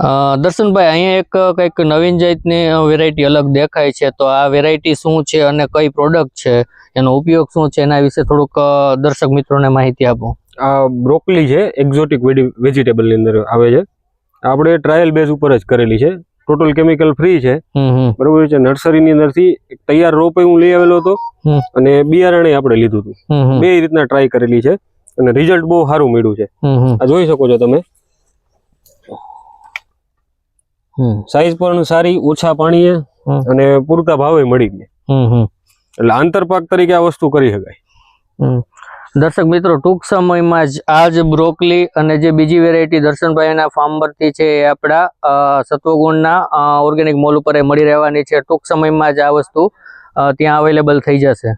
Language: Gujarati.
અ, દર્શનભાઈ અહીંયા એક કંઈક નવીન જાતની વેરાયટી અલગ દેખાય છે. તો આ વેરાયટી શું છે અને કઈ પ્રોડક્ટ છે? એનો ઉપયોગ શું છે? એના વિશે થોડુંક દર્શક મિત્રોને માહિતી આપો. આ બ્રોકલી છે એક્ઝોટિક વેજીટેબલની અંદર આવે છે. આપણે ટ્રાયલ બેઝ ઉપર જ કરેલી છે. ટોટલ કેમિકલ ફ્રી છે. બરોબર છે? નર્સરીની અંદરથી તૈયાર રોપ હું લઈ આવેલો હતો. અને બિયારણે આપણે લીધું હતું. બે રીતના ટ્રાય કરેલી છે. અને રિઝલ્ટ બહુ સારું મળ્યું છે. આ જોઈ શકો છો તમે. સાઈઝ પણ સારી ઓછા પાણીએ અને પૂરતા ભાવે મળી ગયા. એટલે આંતરપાક તરીકે આ વસ્તુ કરી શકાય. દર્શક મિત્રો ટૂંક સમયમાં જ આ જ બ્રોકલી અને જે બીજી વેરાયટી દર્શનભાઈના ફાર્મ પરથી છે એ આપણા સત્વગુણના ઓર્ગેનિક મોલ ઉપર એ મળી રહેવાની છે. ટૂંક સમયમાં જ આ વસ્તુ ત્યાં અવેલેબલ થઈ જશે.